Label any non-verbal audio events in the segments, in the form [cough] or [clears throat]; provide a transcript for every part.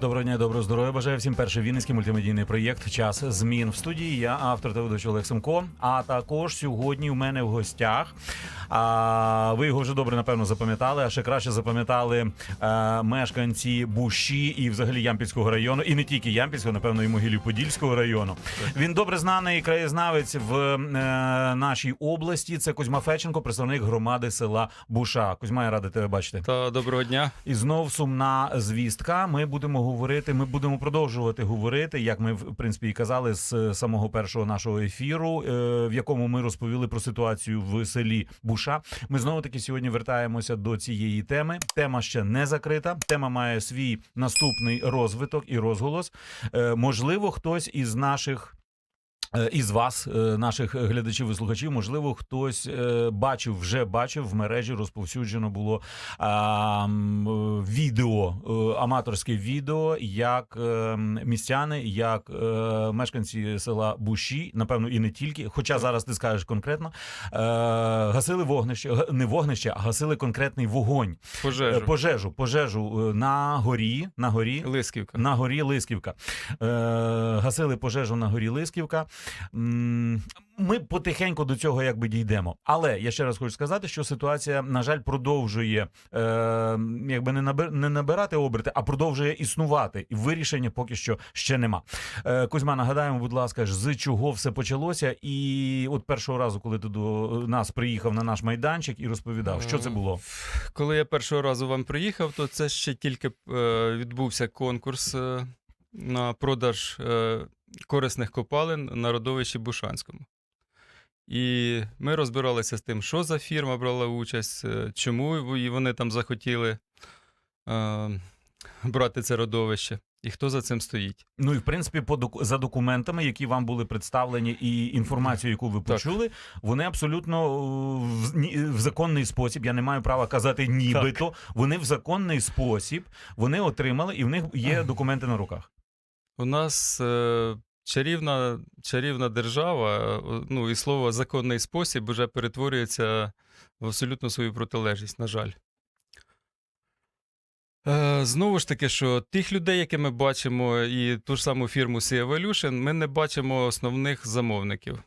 Доброго дня, доброго здоров'я. Бажаю всім перший вінницький мультимедійний проєкт Час змін в студії. Я автор та ведучий Олег Семко. А також сьогодні у мене в гостях. А ви його вже добре напевно запам'ятали. А ще краще запам'ятали е, мешканці Буші і взагалі Ямпільського району, і не тільки Ямпільського, напевно, і Могилів-Подільського району. Він добре знаний краєзнавець в е, нашій області. Це Кузьма Феченко, представник громади села Буша. Кузьма, я радий тебе бачити. Та доброго дня. І знов сумна звістка. Ми будемо говорити. Ми будемо продовжувати говорити, як ми в принципі і казали з самого першого нашого ефіру, е, в якому ми розповіли про ситуацію в селі Буша. Ми знову таки сьогодні вертаємося до цієї теми. Тема ще не закрита. Тема має свій наступний розвиток і розголос. Е, Можливо, хтось із наших. Е, Із вас, е, наших глядачів і слухачів, можливо, хтось е, бачив, вже бачив в мережі розповсюджено було а, е, відео, е, аматорське відео, як е, містяни, як е, мешканці села Буші, напевно, і не тільки. Хоча зараз ти скажеш конкретно, е, гасили вогнище, не вогнище, а гасили конкретний вогонь, Е, Пожежу. пожежу, пожежу е, на горі, на горі. Лисківка. На горі Лисківка. Е, гасили пожежу на горі Лисківка. Ми потихеньку до цього якби дійдемо. Але я ще раз хочу сказати, що ситуація, на жаль, продовжує е, якби не, набир, не набирати оберти, а продовжує існувати. І вирішення поки що ще нема. Е, Кузьма, нагадаємо, будь ласка, з чого все почалося. І от першого разу, коли ти до нас приїхав на наш майданчик і розповідав, що це було. Коли я першого разу вам приїхав, то це ще тільки е, відбувся конкурс е, на продаж е, корисних копалин на родовищі Бушанському. І ми розбиралися з тим, що за фірма брала участь, е, чому і вони там захотіли е, брати це родовище, і хто за цим стоїть. Ну і в принципі, по доку- за документами, які вам були представлені, і інформацією, яку ви Так. почули, вони абсолютно е, в, в законний спосіб. Я не маю права казати нібито. Вони в законний спосіб вони отримали, і в них є [laughs] документи на руках. У нас е, чарівна, чарівна держава, е, ну і слово законний спосіб вже перетворюється в абсолютно свою протилежність, на жаль. Е, знову ж таки, що тих людей, які ми бачимо, і ту ж саму фірму Sea Evolution, ми не бачимо основних замовників.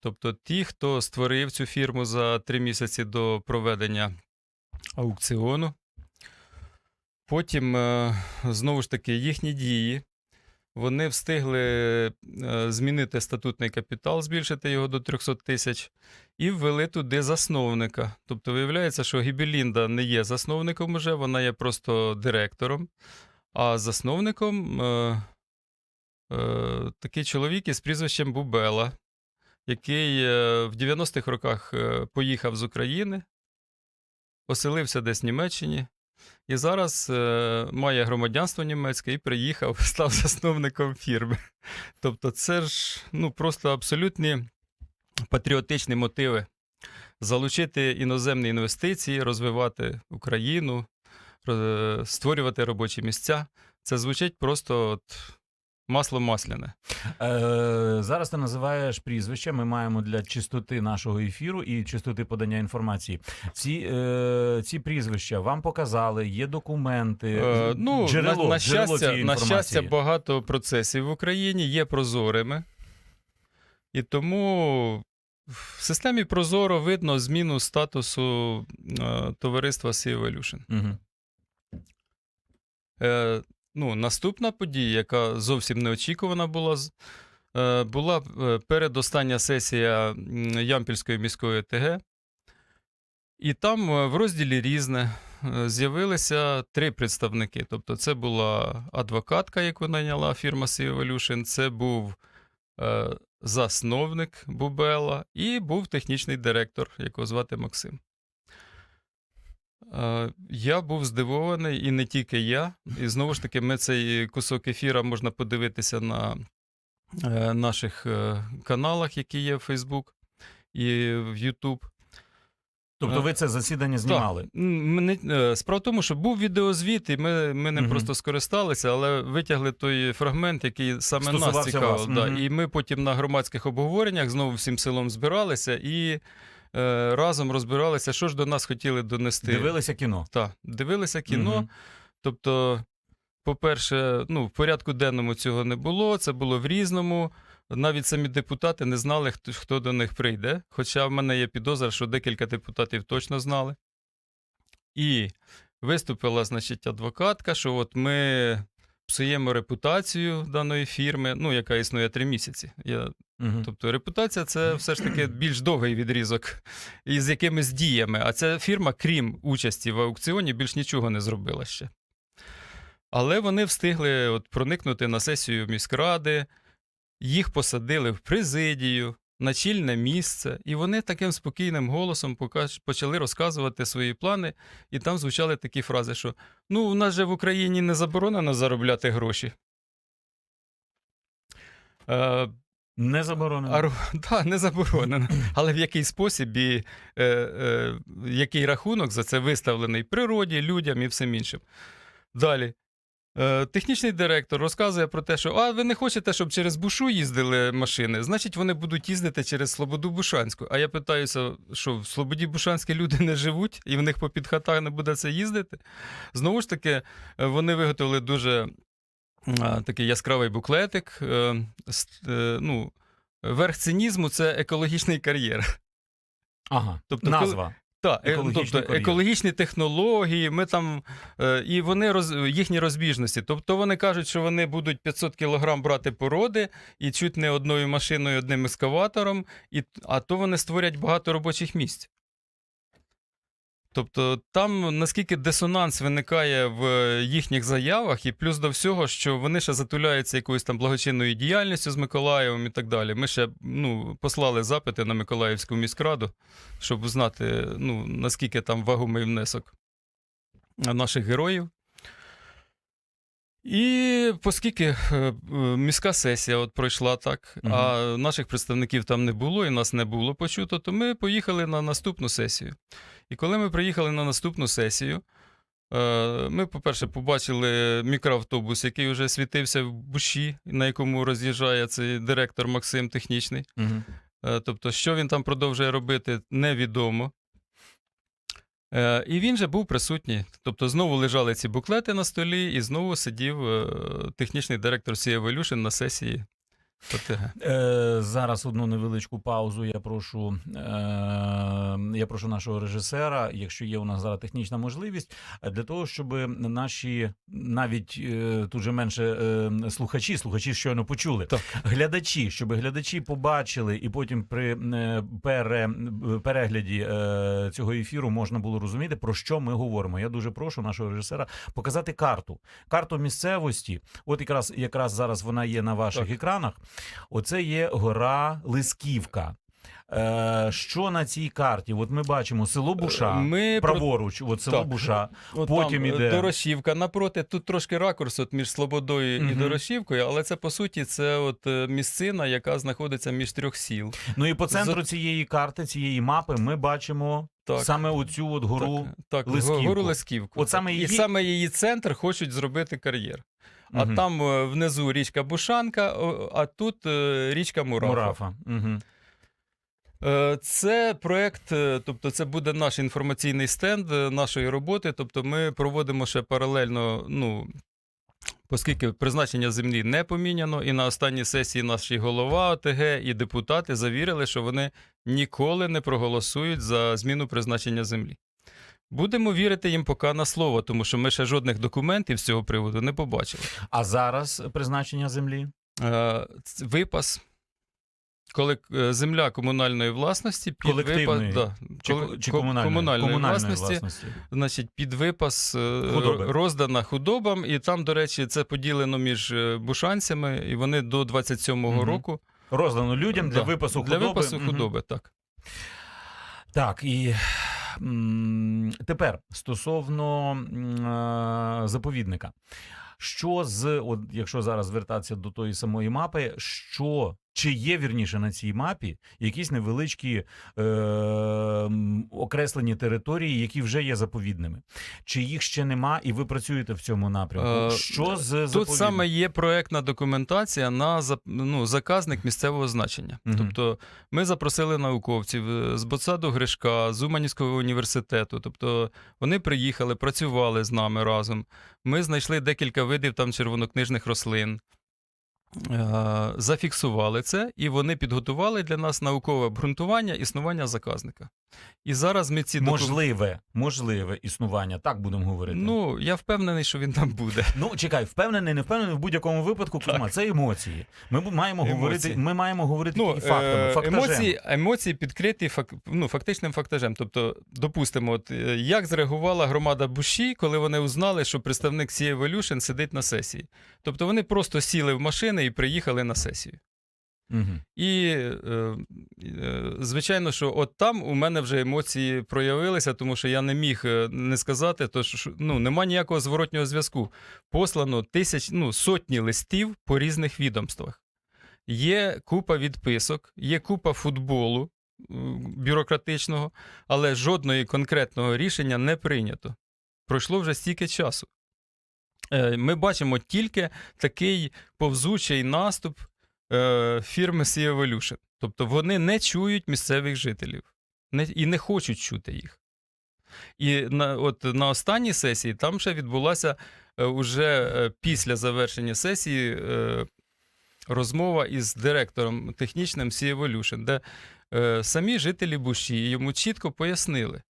Тобто ті, хто створив цю фірму за три місяці до проведення аукціону. Потім, е, знову ж таки, їхні дії. Вони встигли е, змінити статутний капітал, збільшити його до 300 тисяч, і ввели туди засновника. Тобто, виявляється, що Гібелінда не є засновником уже, вона є просто директором. А засновником е, е, такий чоловік із прізвищем Бубела, який е, в 90-х роках е, поїхав з України, оселився десь в Німеччині. І зараз е, має громадянство німецьке і приїхав, [laughs] став засновником фірми. Тобто, це ж ну, просто абсолютні патріотичні мотиви. Залучити іноземні інвестиції, розвивати Україну, створювати робочі місця. Це звучить просто от масло масляне. Е, зараз ти називаєш прізвище. Ми маємо для чистоти нашого ефіру і чистоти подання інформації. Ці, е, ці прізвища вам показали, є документи, Е, ну, джерело, на, на, джерело щастя, цієї на щастя, багато процесів в Україні є прозорими. І тому в системі Прозоро видно зміну статусу е, товариства Evolution. Мгм. Е, ну, наступна подія, яка зовсім неочікувана була, е, була е, передостання сесія Ямпільської міської ТГ. І там е, в розділі різне з'явилися три представники. Тобто, це була адвокатка, яку найняла фірма Sea Evolution, це був засновник Бубела, і був технічний директор, якого звати Максим. Е, Я був здивований, і не тільки я. І знову ж таки, ми цей кусок ефіра можна подивитися на е, наших е, каналах, які є в Facebook і в YouTube. Тобто, ви це засідання знімали. Так. Справа в тому, що був відеозвіт, і ми, ми ним Мгм. просто скористалися, але витягли той фрагмент, який саме нас Стосувався цікавив. вас. Да. Мгм. І ми потім на громадських обговореннях знову всім селом збиралися і разом розбиралися, що ж до нас хотіли донести. Дивилися кіно. Так, дивилися кіно. Мгм. Тобто по-перше, ну, в порядку денному цього не було, це було в різному. Навіть самі депутати не знали, хто, хто до них прийде. Хоча в мене є підозра, що декілька депутатів точно знали. І виступила, значить, адвокатка, що от ми псуємо репутацію даної фірми, ну, яка існує три місяці. Я Мгм. Тобто репутація це все ж таки більш довгий відрізок із якимись діями. А ця фірма, крім участі в аукціоні, більш нічого не зробила ще. Але вони встигли от проникнути на сесію міськради, їх посадили в президію, на чільне місце, і вони таким спокійним голосом почали розказувати свої плани, і там звучали такі фрази, що ну, у нас же в Україні не заборонено заробляти гроші. Е, Не заборонено. [laughs] а, да, не заборонено. Але в який спосіб і е, е, який рахунок за це виставлений природі, людям і всім іншим. Далі. Е, технічний директор розказує про те, що а ви не хочете, щоб через Бушу їздили машини, значить вони будуть їздити через Слободу Бушанську. А я питаюся, що в Слободі Бушанській люди не живуть, і в них по підхатах не буде це їздити. Знову ж таки, е, вони виготовили дуже такий яскравий буклетик. Е, е, ну, верх цинізму це екологічний кар'єр. Ага. Тобто, Назва. Так, екологічні, тобто екологічні технології, ми там е, і вони роз, їхні розбіжності. Тобто вони кажуть, що вони будуть 500 кілограм брати породи і чуть не одною машиною, одним ескаватором, і, а то вони створять багато робочих місць. Тобто там наскільки дисонанс виникає в їхніх заявах, і плюс до всього, що вони ще затуляються якоюсь там благочинною діяльністю з Миколаєвом і так далі. Ми ще ну, послали запити на Миколаївську міськраду, щоб знати, ну, наскільки там вагомий внесок наших героїв. І оскільки е, е, міська сесія от пройшла так, Мгм. а наших представників там не було і нас не було почуто, то ми поїхали на наступну сесію. І коли ми приїхали на наступну сесію, е, ми, по-перше, побачили мікроавтобус, який вже світився в буші, на якому роз'їжджає цей директор Максим технічний. Е, Тобто, що він там продовжує робити, невідомо. Е, І він же був присутній. Тобто, знову лежали ці буклети на столі, і знову сидів технічний директор Sea Evolution на сесії. Е, зараз одну невеличку паузу. Я прошу, е, я прошу нашого режисера, якщо є у нас зараз технічна можливість, для того, щоб наші навіть е, тут же менше е, слухачі, слухачі щойно почули, Так. глядачі, щоб глядачі побачили, і потім при е, пере, перегляді е, цього ефіру можна було розуміти, про що ми говоримо. Я дуже прошу нашого режисера показати карту, карту місцевості. От якраз якраз зараз вона є на ваших Так. екранах. Оце є гора Лисківка. Е, що на цій карті? От ми бачимо село Буша, Ми про- праворуч, от село Так. Буша. От Потім там, е, іде- Дорошівка. Напроти, тут трошки ракурс от між Слободою і Мгм. Дорошівкою, але це по суті це от е, місцина, яка знаходиться між трьох сіл. Ну і по центру цієї карти, цієї мапи, ми бачимо Так. саме оцю от гору. так, так, Лисківку. гору Лисківку. От саме І саме її центр хочуть зробити кар'єр. А Мгм. там е, внизу річка Бушанка, а тут е, річка Мурафа. Мурафа. Угу. Це проект, тобто це буде наш інформаційний стенд нашої роботи. Тобто ми проводимо ще паралельно, ну. Оскільки призначення землі не поміняно, і на останній сесії наші голова ОТГ і депутати завірили, що вони ніколи не проголосують за зміну призначення землі. Будемо вірити їм поки на слово, тому що ми ще жодних документів з цього приводу не побачили. А зараз призначення землі? Е, ц- Випас, коли е, земля комунальної власності під Колективної. випас, да, Чи, коли- чи ко- комунальної, комунальної, комунальної власності, значить, під випас е, Худоби. роздана худобам, і там, до речі, це поділено між е, бушанцями, і вони до 27-го Мгм. року Роздано людям для да, випасу для худоби. випасу Мгм. худоби, так. Так, і тепер стосовно е, заповідника. Що з, от якщо зараз звертатися до тої самої мапи, що Чи є вірніше на цій мапі якісь невеличкі е, окреслені території, які вже є заповідними? Чи їх ще нема, і ви працюєте в цьому напрямку? Е, Що з Тут заповідним? саме є проектна документація на ну, заказник місцевого значення. Мгм. Тобто ми запросили науковців е, з Боцаду Гришка, з Уманівського університету. Тобто вони приїхали, працювали з нами разом. Ми знайшли декілька видів там червонокнижних рослин. Е, Зафіксували це, і вони підготували для нас наукове обґрунтування існування заказника. І зараз ми ці докум- можливе, можливе існування, так будемо говорити. Ну, я впевнений, що він там буде. Ну, чекай, впевнений, не впевнений, в будь-якому випадку, Кузьма, це емоції. Ми маємо Емоції. говорити, ми маємо говорити Ну, фактами, е, фактажем. емоції, емоції підкриті фак, ну, фактичним фактажем. Тобто, допустимо, от, е, як зреагувала громада Буші, коли вони узнали, що представник Sea Evolution сидить на сесії. Тобто вони просто сіли в машини і приїхали на сесію. Мгм. І, е, е, звичайно, що от там у мене вже емоції проявилися, тому що я не міг е, не сказати, то що ну, нема ніякого зворотнього зв'язку. Послано тисяч, ну, сотні листів по різних відомствах. Є купа відписок, є купа футболу бюрократичного, але жодного конкретного рішення не прийнято. Пройшло вже стільки часу. Е, Ми бачимо тільки такий повзучий наступ е, фірми Sea Evolution. Тобто вони не чують місцевих жителів і не хочуть чути їх. І на, от, на останній сесії там ще відбулася е, уже після завершення сесії розмова із директором технічним Sea Evolution, де самі жителі Буші йому чітко пояснили,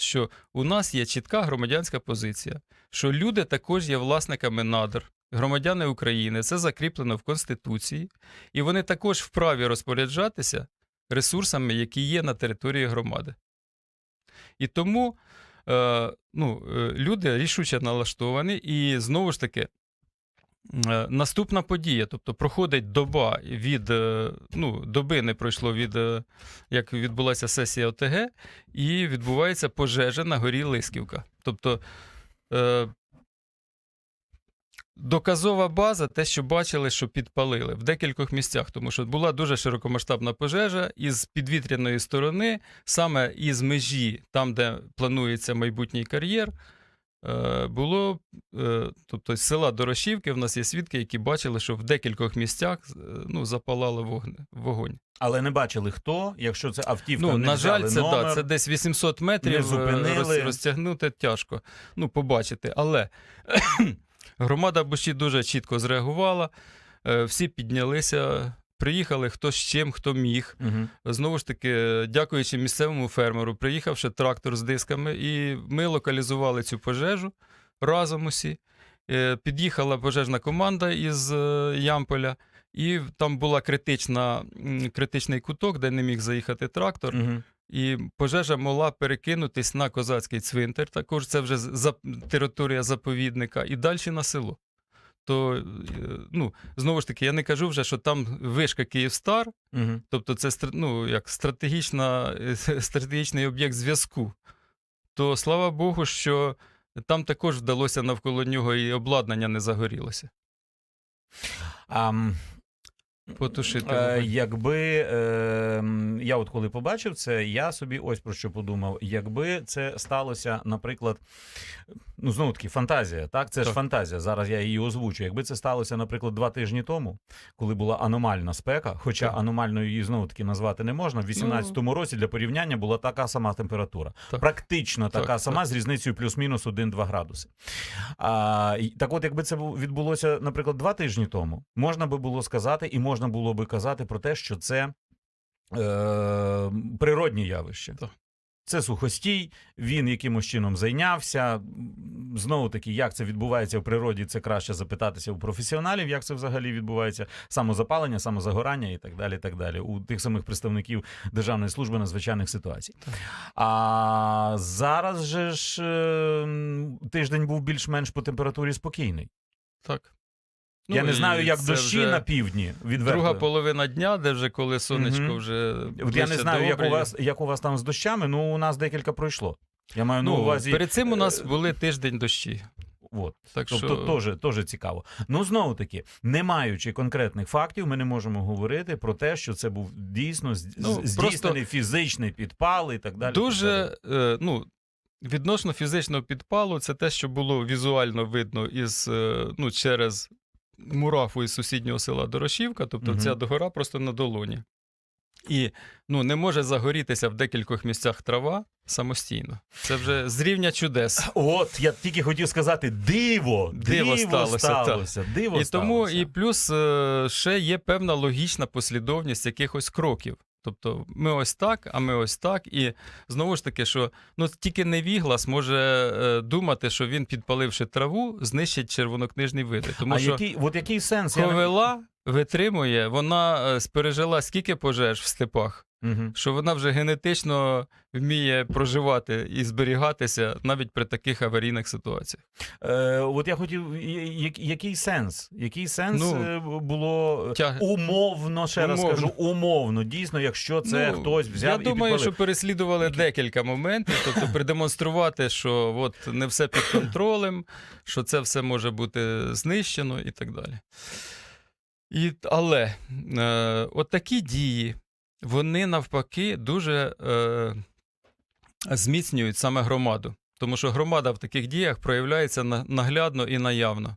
що у нас є чітка громадянська позиція, що люди також є власниками надр, громадяни України, це закріплено в Конституції, і вони також вправі розпоряджатися ресурсами, які є на території громади. І тому е, ну, е, люди рішуче налаштовані, і знову ж таки. Е, Наступна подія, тобто проходить доба від е, ну, доби не пройшло від е, як відбулася сесія ОТГ, і відбувається пожежа на горі Лисківка. Тобто доказова база, те, що бачили, що підпалили в декількох місцях, тому що була дуже широкомасштабна пожежа із підвітряної сторони, саме із межі, там, де планується майбутній кар'єр. Е, Було, е, тобто з села Дорошівки, в нас є свідки, які бачили, що в декількох місцях е, ну, запалало вогне, вогонь. Але не бачили хто, якщо це автівка, Ну, не на жаль, це, номер. да, це десь 800 метрів не роз, розтягнути тяжко. Ну, побачити. Але [clears throat] громада Буші дуже чітко зреагувала, всі піднялися, приїхали хто з чим, хто міг. Мгм. Знову ж таки, дякуючи місцевому фермеру, приїхавши трактор з дисками, і ми локалізували цю пожежу разом усі. Е, Під'їхала пожежна команда із е, Ямполя, і там була критична, критичний куток, де не міг заїхати трактор. Мгм. І пожежа могла перекинутись на козацький цвинтар. Також це вже за, територія заповідника, і далі на село. То, е, ну, знову ж таки, я не кажу вже, що там вишка Київстар, угу. тобто це ну, як стратегічна, [laughs] стратегічний об'єкт зв'язку. То слава Богу, що там також вдалося навколо нього і обладнання не загорілося. М, Потушити. Е, якби е, я от коли побачив це, я собі ось про що подумав. Якби це сталося, наприклад, ну знову таки фантазія, так це ж фантазія. Зараз я її озвучу. Якби це сталося, наприклад, два тижні тому, коли була аномальна спека, хоча Так. аномальною її знову таки назвати не можна. В 18-му році для порівняння була така сама температура, Так. практично така Так, сама так. з різницею плюс-мінус 1-2 градуси. А, так от, якби це відбулося, наприклад, два тижні тому, можна би було сказати, і можна було би казати про те, що це е, природні явища. Так. Це сухостій, він якимось чином зайнявся. Знову таки, як це відбувається в природі, це краще запитатися у професіоналів, як це взагалі відбувається. Самозапалення, самозагорання і так далі. так далі, У тих самих представників Державної служби надзвичайних ситуацій. А зараз же ж е, тиждень був більш-менш по температурі спокійний. Так. Я Ну, не і знаю, як це дощі вже на півдні. Відверто. Друга половина дня, де вже коли сонечко Мгм. вже. От я ближче не до знаю, як у обрію. вас як у вас там з дощами. Ну у нас декілька пройшло. Я маю на Ну, увазі перед цим у нас е, були тиждень дощі. От. Так Тобто що теж, теж цікаво. Ну знову таки, не маючи конкретних фактів, ми не можемо говорити про те, що це був дійсно з- Ну, з- здійснений фізичний підпал і так далі. і так далі. дуже е, ну. Відносно фізичного підпалу, це те, що було візуально видно із, е, ну, через мурафу із сусіднього села Дорошівка, тобто угу. ця догора просто на долоні. І ну, не може загорітися в декількох місцях трава самостійно. Це вже з рівня чудес. От я тільки хотів сказати: диво! Диво сталося, так. сталося, диво І тому і плюс е, ще є певна логічна послідовність якихось кроків. Тобто ми ось так, а ми ось так. І знову ж таки, що ну тільки невіглас може е, думати, що він, підпаливши траву, знищить червонокнижні види. Тому а що який, от який сенс? Я ковила витримує, вона е, пережила скільки пожеж в степах, Мгм. що вона вже генетично вміє проживати і зберігатися навіть при таких аварійних ситуаціях. Е, от я хотів, я- я- який сенс? Який сенс Ну, е, було тяг- умовно, ще раз Умовно. скажу, умовно, дійсно, якщо це Ну, хтось взяв Я і думаю, підпалив. що переслідували декілька моментів, тобто продемонструвати, що от не все під контролем, що це все може бути знищено і так далі. І, але е, от такі дії, вони навпаки дуже е, зміцнюють саме громаду. Тому що громада в таких діях проявляється на- наглядно і наявно.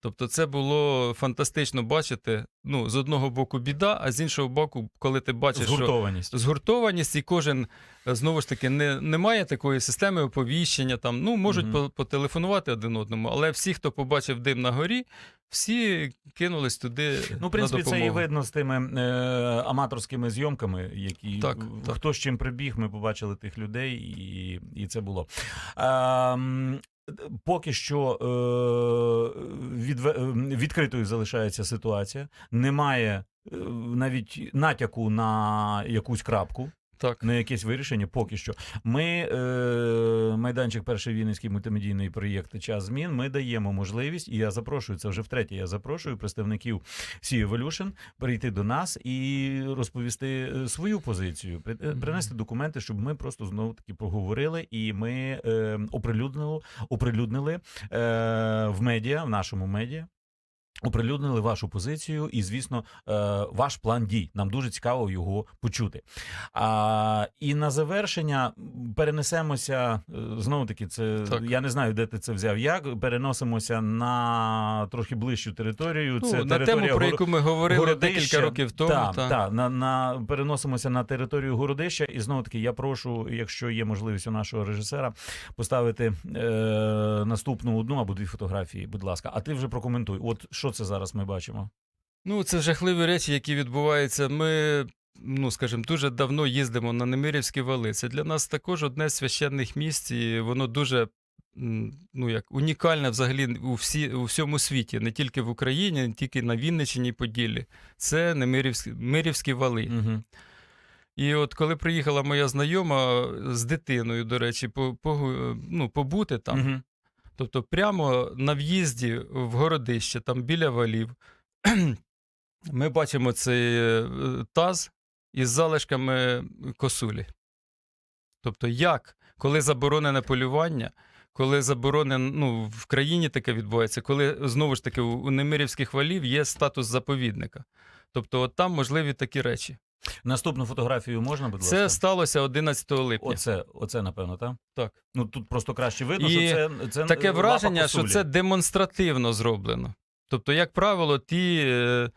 Тобто, це було фантастично бачити. Ну, з одного боку біда, а з іншого боку, коли ти бачиш, що згуртованість. згуртованість, і кожен е, знову ж таки не, немає такої системи оповіщення. Там ну можуть по- потелефонувати один одному, але всі, хто побачив дим на горі, всі кинулись туди. Ну, в принципі, на це і видно з тими е, аматорськими зйомками, які Так, хто з чим прибіг, ми побачили тих людей, і, і це було. Ем, Поки що е, відве- е, відкритою залишається ситуація. Немає е, навіть натяку на якусь крапку. Так. на якесь вирішення поки що. Ми, е, майданчик перший Вінницький мультимедійний проєкт Час змін. Ми даємо можливість, і я запрошую це вже втретє. Я запрошую представників Sea Evolution прийти до нас і розповісти е, свою позицію, е, принести документи, щоб ми просто знову таки поговорили, і ми е, оприлюднили, оприлюднили е, в медіа, в нашому медіа. Оприлюднили вашу позицію і, звісно, е, ваш план дій. Нам дуже цікаво його почути. А, і на завершення перенесемося знову таки. Це Так. я не знаю, де ти це взяв. Як переносимося на трохи ближчу територію. Ну, це на територія тему, про яку ми говорили Городища. декілька років тому. Так, та. так, на, на, переносимося на територію Городища. І знову таки, я прошу, якщо є можливість у нашого режисера, поставити е, наступну одну або дві фотографії, будь ласка. А ти вже прокоментуй. От що це зараз ми бачимо? Ну, це жахливі речі, які відбуваються. Ми, ну скажімо, дуже давно їздимо на Немирівські вали. Це для нас також одне з священних місць, і воно дуже. Ну, як унікальне взагалі у, всі, у всьому світі, не тільки в Україні, не тільки на Вінниччині і Поділлі. Це Немирівські, Мирівські вали. Угу. І от коли приїхала моя знайома з дитиною, до речі, по, по, ну, побути там, Угу. Тобто, прямо на в'їзді в городище, там біля валів, [clears throat] ми бачимо цей е, таз із залишками косулі. Тобто, як, коли заборонене полювання, коли заборонене, ну, в країні таке відбувається, коли знову ж таки у Немирівських валів є статус заповідника. Тобто, от там можливі такі речі. Наступну фотографію можна, будь Це ласка? сталося 11 липня. Оце, оце, напевно, так? Так. Ну тут просто краще видно, І що це, це Таке лапа враження, що це демонстративно зроблено. Тобто, як правило, ті е,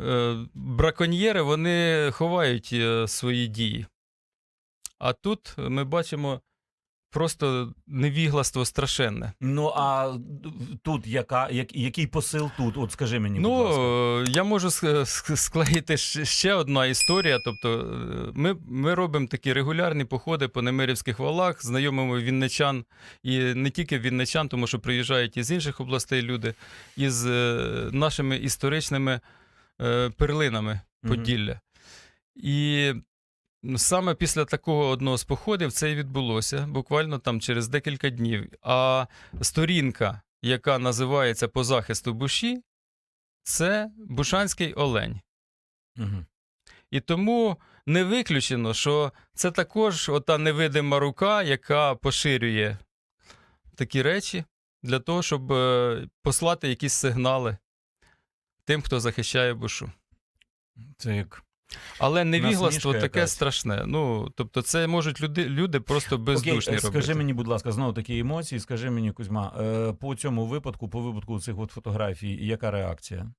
е, браконьєри вони ховають е, свої дії. А тут ми бачимо просто невігластво страшенне. Ну а тут яка, як, який посил тут? От скажи мені, будь Ну, ласка. е, я можу ск- ск- склеїти ще одна історія. Тобто, е, ми, ми робимо такі регулярні походи по Немирівських валах, знайомимо вінничан, і не тільки вінничан, тому що приїжджають із інших областей люди, із е, нашими історичними перлинами. Поділля. І саме після такого одного з походів це і відбулося, буквально там через декілька днів. А сторінка, яка називається По захисту буші, це Бушанський олень. Угу. І тому не виключено, що це також ота невидима рука, яка поширює такі речі. для того, щоб е, послати якісь сигнали тим, хто захищає бушу. Це як Але невігластво таке якась. страшне. Ну, тобто, це можуть люди, люди просто бездушні Окей, е, робити. скажи мені, будь ласка, знову такі емоції. Скажи мені, Кузьма, е, по цьому випадку, по випадку цих от фотографій, яка реакція?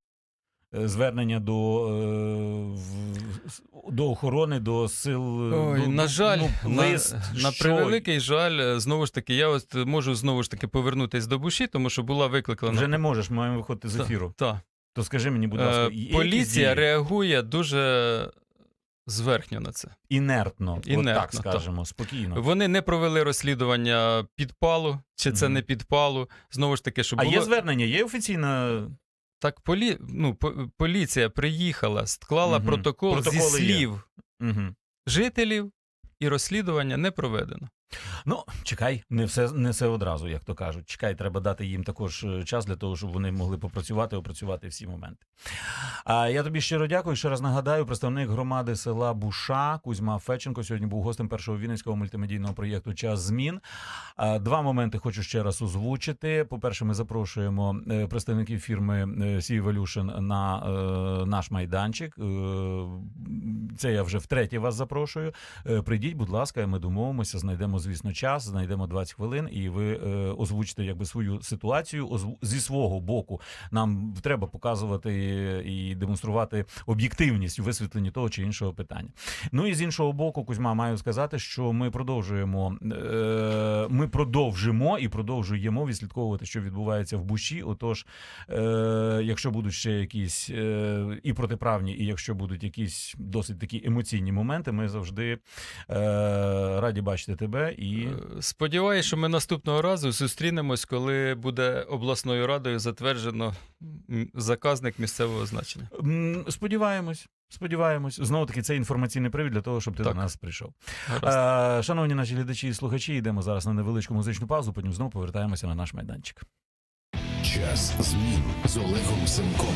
Е, Звернення до, до охорони, до сил. Ой, до- на жаль, ну, на, лист, на превеликий жаль, знову ж таки, я от можу знову ж таки повернутися до буші, тому що була викликана. Вже не можеш, ми маємо виходити з ефіру. та. То скажи мені, будь ласка, Е, є якісь Поліція дії? реагує дуже зверхньо на це. інертно, от так скажемо, спокійно. Вони не провели розслідування підпалу, чи це Мгм. не підпалу. Знову ж таки, що А було... є звернення, є офіційна так полі... ну, по- поліція приїхала, склала Мгм. протокол зі Протоколи є. слів Угу. жителів, і розслідування не проведено. Ну, чекай, не все не все одразу, як то кажуть. Чекай, треба дати їм також е, час для того, щоб вони могли попрацювати, опрацювати всі моменти. А я тобі щиро дякую. Ще раз нагадаю, представник громади села Буша Кузьма Феченко сьогодні був гостем першого вінницького мультимедійного проєкту Час змін. Два моменти хочу ще раз озвучити. По-перше, ми запрошуємо е, представників фірми е, Sea Evolution на наш майданчик. Це я вже втретє вас запрошую. Прийдіть, будь ласка, ми домовимося, знайдемо, звісно, час, знайдемо 20 хвилин, і ви е, озвучите якби свою ситуацію зі свого боку. Нам треба показувати і демонструвати об'єктивність у висвітленні того чи іншого питання. Ну і з іншого боку, Кузьма, маю сказати, що ми продовжуємо. Е, ми продовжимо і продовжуємо відслідковувати, що відбувається в Буші. Отож, е, якщо будуть ще якісь е, і протиправні, і якщо будуть якісь досить такі емоційні моменти, ми завжди е, раді бачити тебе і. Е, Сподіваюсь, що ми наступного разу зустрінемось, коли буде обласною радою затверджено заказник місцевого значення. Сподіваємось, сподіваємось. Знову таки, це інформаційний привід для того, щоб ти Так. до нас прийшов. Гаразд. Е, шановні наші глядачі і слухачі, йдемо зараз на невеличку музичну паузу, потім знову повертаємося на наш майданчик. Час змін з Олегом Семком.